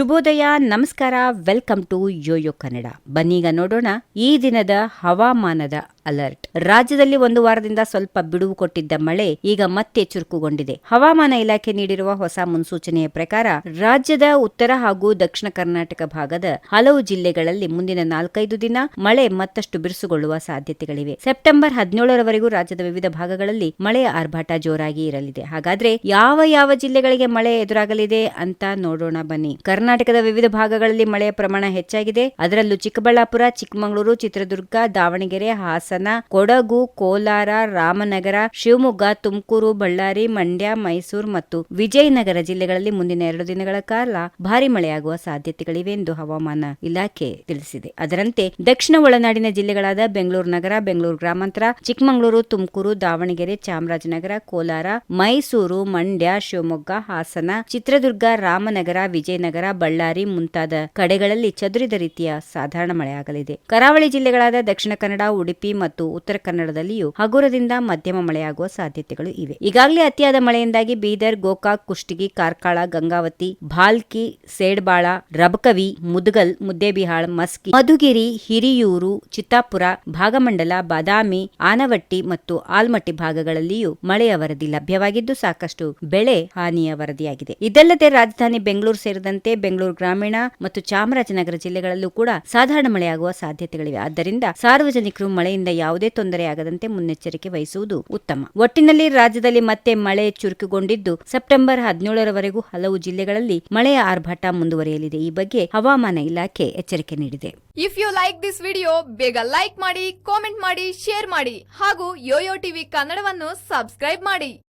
ಶುಭೋದಯ ನಮಸ್ಕಾರ welcome to Yoyo Kannada. ಬನ್ನೀಗ ನೋಡೋಣ ಈ ದಿನದ ಹವಾಮಾನದ ಅಲರ್ಟ್. ರಾಜ್ಯದಲ್ಲಿ ಒಂದು ವಾರದಿಂದ ಸ್ವಲ್ಪ ಬಿಡುವು ಕೊಟ್ಟಿದ್ದ ಮಳೆ ಈಗ ಮತ್ತೆ ಚುರುಕುಗೊಂಡಿದೆ. ಹವಾಮಾನ ಇಲಾಖೆ ನೀಡಿರುವ ಹೊಸ ಮುನ್ಸೂಚನೆಯ ಪ್ರಕಾರ ರಾಜ್ಯದ ಉತ್ತರ ಹಾಗೂ ದಕ್ಷಿಣ ಕರ್ನಾಟಕ ಭಾಗದ ಹಲವು ಜಿಲ್ಲೆಗಳಲ್ಲಿ ಮುಂದಿನ ನಾಲ್ಕೈದು ದಿನ ಮಳೆ ಮತ್ತಷ್ಟು ಬಿರುಸುಗೊಳ್ಳುವ ಸಾಧ್ಯತೆಗಳಿವೆ. ಸೆಪ್ಟೆಂಬರ್ ಹದಿನೇಳರವರೆಗೂ ರಾಜ್ಯದ ವಿವಿಧ ಭಾಗಗಳಲ್ಲಿ ಮಳೆಯ ಆರ್ಭಾಟ ಜೋರಾಗಿ ಇರಲಿದೆ. ಹಾಗಾದ್ರೆ ಯಾವ ಯಾವ ಜಿಲ್ಲೆಗಳಿಗೆ ಮಳೆ ಎದುರಾಗಲಿದೆ ಅಂತ ನೋಡೋಣ ಬನ್ನಿ. ಕರ್ನಾಟಕದ ವಿವಿಧ ಭಾಗಗಳಲ್ಲಿ ಮಳೆಯ ಪ್ರಮಾಣ ಹೆಚ್ಚಾಗಿದೆ. ಅದರಲ್ಲೂ ಚಿಕ್ಕಬಳ್ಳಾಪುರ, ಚಿಕ್ಕಮಗಳೂರು, ಚಿತ್ರದುರ್ಗ, ದಾವಣಗೆರೆ, ಹಾಸನ ಕೊಡಗು, ಕೋಲಾರ, ರಾಮನಗರ, ಶಿವಮೊಗ್ಗ, ತುಮಕೂರು, ಬಳ್ಳಾರಿ, ಮಂಡ್ಯ, ಮೈಸೂರು ಮತ್ತು ವಿಜಯನಗರ ಜಿಲ್ಲೆಗಳಲ್ಲಿ ಮುಂದಿನ ಎರಡು ದಿನಗಳ ಕಾಲ ಭಾರಿ ಮಳೆಯಾಗುವ ಸಾಧ್ಯತೆಗಳಿವೆ ಎಂದು ಹವಾಮಾನ ಇಲಾಖೆ ತಿಳಿಸಿದೆ. ಅದರಂತೆ ದಕ್ಷಿಣ ಒಳನಾಡಿನ ಜಿಲ್ಲೆಗಳಾದ ಬೆಂಗಳೂರು ನಗರ, ಬೆಂಗಳೂರು ಗ್ರಾಮಾಂತರ, ಚಿಕ್ಕಮಗಳೂರು, ತುಮಕೂರು, ದಾವಣಗೆರೆ, ಚಾಮರಾಜನಗರ, ಕೋಲಾರ, ಮೈಸೂರು, ಮಂಡ್ಯ, ಶಿವಮೊಗ್ಗ, ಹಾಸನ, ಚಿತ್ರದುರ್ಗ, ರಾಮನಗರ, ವಿಜಯನಗರ, ಬಳ್ಳಾರಿ ಮುಂತಾದ ಕಡೆಗಳಲ್ಲಿ ಚದುರಿದ ರೀತಿಯ ಸಾಧಾರಣ ಮಳೆಯಾಗಲಿದೆ. ಕರಾವಳಿ ಜಿಲ್ಲೆಗಳಾದ ದಕ್ಷಿಣ ಕನ್ನಡ, ಉಡುಪಿ ಮತ್ತು ಉತ್ತರ ಕನ್ನಡದಲ್ಲಿಯೂ ಹಗುರದಿಂದ ಮಧ್ಯಮ ಮಳೆಯಾಗುವ ಸಾಧ್ಯತೆಗಳು ಇವೆ. ಈಗಾಗಲೇ ಅತಿಯಾದ ಮಳೆಯಿಂದಾಗಿ ಬೀದರ್, ಗೋಕಾಕ್, ಕುಷ್ಟಗಿ, ಕಾರ್ಕಳ, ಗಂಗಾವತಿ, ಭಾಲ್ಕಿ, ಸೇಡ್ಬಾಳ, ರಬಕವಿ, ಮುದಗಲ್, ಮುದ್ದೇಬಿಹಾಳ್, ಮಸ್ಕಿ, ಮಧುಗಿರಿ, ಹಿರಿಯೂರು, ಚಿತ್ತಾಪುರ, ಭಾಗಮಂಡಲ, ಬಾದಾಮಿ, ಆನವಟ್ಟಿ ಮತ್ತು ಆಲ್ಮಟ್ಟಿ ಭಾಗಗಳಲ್ಲಿಯೂ ಮಳೆಯ ವರದಿ ಲಭ್ಯವಾಗಿದ್ದು ಸಾಕಷ್ಟು ಬೆಳೆ ಹಾನಿಯ ವರದಿಯಾಗಿದೆ. ಇದಲ್ಲದೆ ರಾಜಧಾನಿ ಬೆಂಗಳೂರು ಸೇರಿದಂತೆ ಬೆಂಗಳೂರು ಗ್ರಾಮೀಣ ಮತ್ತು ಚಾಮರಾಜನಗರ ಜಿಲ್ಲೆಗಳಲ್ಲೂ ಕೂಡ ಸಾಧಾರಣ ಮಳೆಯಾಗುವ ಸಾಧ್ಯತೆಗಳಿವೆ. ಆದ್ದರಿಂದ ಸಾರ್ವಜನಿಕರು ಮಳೆಯಿಂದ ಯಾವುದೇ ತೊಂದರೆಯಾಗದಂತೆ ಮುನ್ನೆಚ್ಚರಿಕೆ ವಹಿಸುವುದು ಉತ್ತಮ. ಒಟ್ಟಿನಲ್ಲಿ ರಾಜ್ಯದಲ್ಲಿ ಮತ್ತೆ ಮಳೆ ಚುರುಕುಗೊಂಡಿದ್ದು, ಸೆಪ್ಟೆಂಬರ್ ಹದಿನೇಳರವರೆಗೂ ಹಲವು ಜಿಲ್ಲೆಗಳಲ್ಲಿ ಮಳೆಯ ಆರ್ಭಟ ಮುಂದುವರಿಯಲಿದೆ. ಈ ಬಗ್ಗೆ ಹವಾಮಾನ ಇಲಾಖೆ ಎಚ್ಚರಿಕೆ ನೀಡಿದೆ. If you like this video ಬೇಗ ಲೈಕ್ ಮಾಡಿ ಕಾಮೆಂಟ್ ಮಾಡಿ ಶೇರ್ ಮಾಡಿ ಹಾಗೂ ಯೋಯೋ ಟಿವಿ ಕನ್ನಡವನ್ನು ಸಬ್ಸ್ಕ್ರೈಬ್ ಮಾಡಿ.